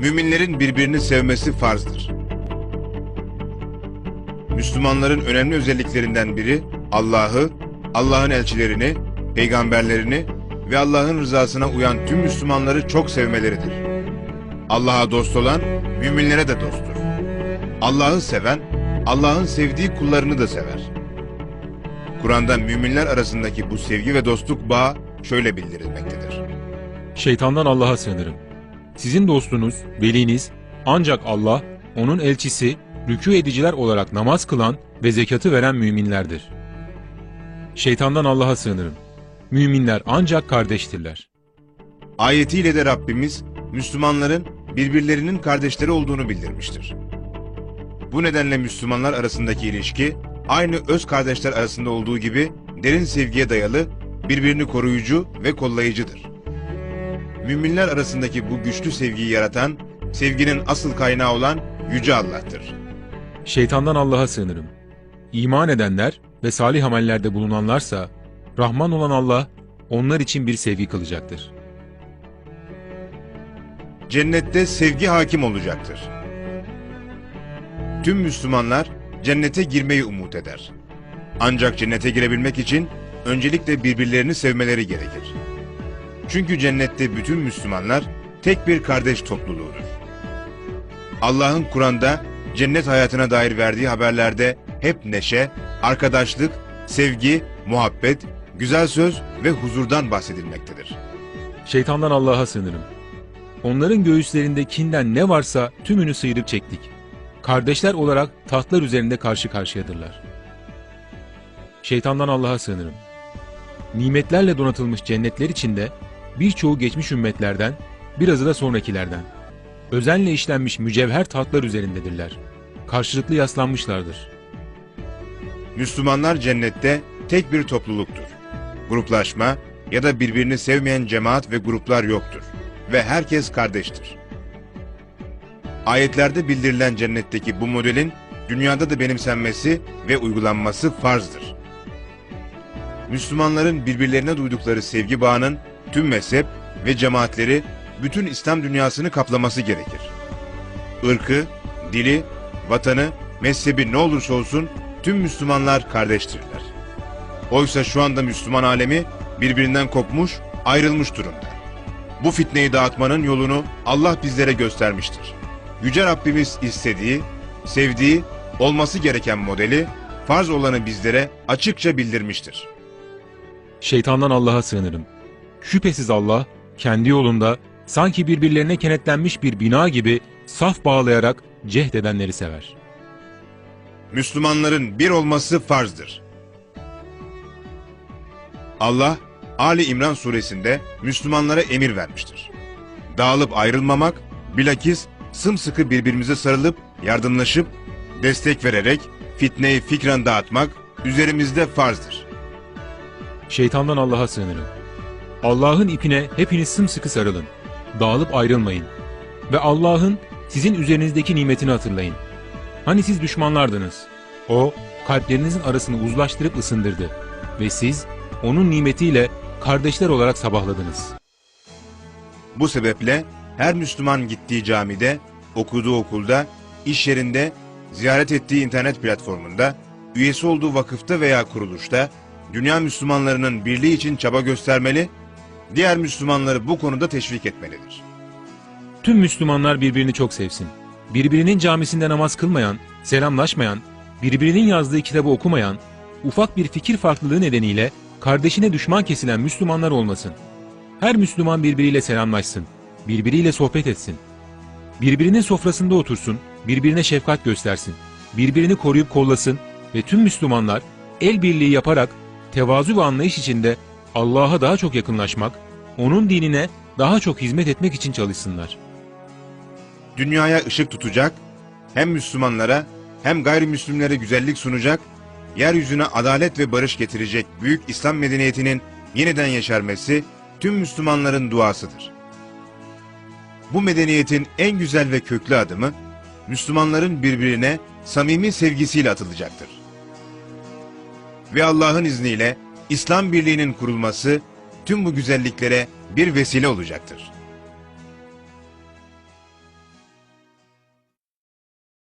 Müminlerin birbirini sevmesi farzdır. Müslümanların önemli özelliklerinden biri Allah'ı, Allah'ın elçilerini, peygamberlerini ve Allah'ın rızasına uyan tüm Müslümanları çok sevmeleridir. Allah'a dost olan müminlere de dosttur. Allah'ı seven, Allah'ın sevdiği kullarını da sever. Kur'an'da müminler arasındaki bu sevgi ve dostluk bağı şöyle bildirilmektedir. Şeytandan Allah'a sığınırım. Sizin dostunuz, veliniz ancak Allah, onun elçisi, rükû ediciler olarak namaz kılan ve zekatı veren müminlerdir. Şeytandan Allah'a sığınırım. Müminler ancak kardeştirler. Ayetiyle de Rabbimiz Müslümanların birbirlerinin kardeşleri olduğunu bildirmiştir. Bu nedenle Müslümanlar arasındaki ilişki aynı öz kardeşler arasında olduğu gibi derin sevgiye dayalı, birbirini koruyucu ve kollayıcıdır. Müminler arasındaki bu güçlü sevgiyi yaratan, sevginin asıl kaynağı olan Yüce Allah'tır. Şeytandan Allah'a sığınırım. İman edenler ve salih amellerde bulunanlarsa, Rahman olan Allah onlar için bir sevgi kılacaktır. Cennette sevgi hakim olacaktır. Tüm Müslümanlar cennete girmeyi umut eder. Ancak cennete girebilmek için öncelikle birbirlerini sevmeleri gerekir. Çünkü cennette bütün Müslümanlar tek bir kardeş topluluğudur. Allah'ın Kur'an'da cennet hayatına dair verdiği haberlerde hep neşe, arkadaşlık, sevgi, muhabbet, güzel söz ve huzurdan bahsedilmektedir. Şeytandan Allah'a sığınırım. Onların göğüslerinde kinden ne varsa tümünü sıyırıp çektik. Kardeşler olarak tahtlar üzerinde karşı karşıyadırlar. Şeytandan Allah'a sığınırım. Nimetlerle donatılmış cennetler içinde birçoğu geçmiş ümmetlerden, birazı da sonrakilerden. Özenle işlenmiş mücevher tahtlar üzerindedirler. Karşılıklı yaslanmışlardır. Müslümanlar cennette tek bir topluluktur. Gruplaşma ya da birbirini sevmeyen cemaat ve gruplar yoktur ve herkes kardeştir. Ayetlerde bildirilen cennetteki bu modelin dünyada da benimsenmesi ve uygulanması farzdır. Müslümanların birbirlerine duydukları sevgi bağının tüm mezhep ve cemaatleri bütün İslam dünyasını kaplaması gerekir. Irkı, dili, vatanı, mezhebi ne olursa olsun tüm Müslümanlar kardeştirler. Oysa şu anda Müslüman alemi birbirinden kopmuş, ayrılmış durumda. Bu fitneyi dağıtmanın yolunu Allah bizlere göstermiştir. Yüce Rabbimiz istediği, sevdiği, olması gereken modeli, farz olanı bizlere açıkça bildirmiştir. Şeytandan Allah'a sığınırım. Şüphesiz Allah, kendi yolunda sanki birbirlerine kenetlenmiş bir bina gibi saf bağlayarak cehd edenleri sever. Müslümanların bir olması farzdır. Allah, Ali İmran suresinde Müslümanlara emir vermiştir. Dağılıp ayrılmamak, bilakis sımsıkı birbirimize sarılıp, yardımlaşıp, destek vererek fitneyi fikren dağıtmak üzerimizde farzdır. Şeytandan Allah'a sığınırım. Allah'ın ipine hepiniz sımsıkı sarılın. Dağılıp ayrılmayın. Ve Allah'ın sizin üzerinizdeki nimetini hatırlayın. Hani siz düşmanlardınız. O, kalplerinizin arasını uzlaştırıp ısındırdı. Ve siz, onun nimetiyle kardeşler olarak sabahladınız. Bu sebeple her Müslüman gittiği camide, okuduğu okulda, iş yerinde, ziyaret ettiği internet platformunda, üyesi olduğu vakıfta veya kuruluşta dünya Müslümanlarının birliği için çaba göstermeli, diğer Müslümanları bu konuda teşvik etmelidir. Tüm Müslümanlar birbirini çok sevsin. Birbirinin camisinde namaz kılmayan, selamlaşmayan, birbirinin yazdığı kitabı okumayan, ufak bir fikir farklılığı nedeniyle kardeşine düşman kesilen Müslümanlar olmasın. Her Müslüman birbiriyle selamlaşsın, birbiriyle sohbet etsin. Birbirinin sofrasında otursun, birbirine şefkat göstersin, birbirini koruyup kollasın ve tüm Müslümanlar el birliği yaparak tevazu ve anlayış içinde Allah'a daha çok yakınlaşmak, onun dinine daha çok hizmet etmek için çalışsınlar. Dünyaya ışık tutacak, hem Müslümanlara hem gayrimüslimlere güzellik sunacak, yeryüzüne adalet ve barış getirecek büyük İslam medeniyetinin yeniden yeşermesi tüm Müslümanların duasıdır. Bu medeniyetin en güzel ve köklü adımı, Müslümanların birbirine samimi sevgisiyle atılacaktır. Ve Allah'ın izniyle İslam birliğinin kurulması tüm bu güzelliklere bir vesile olacaktır.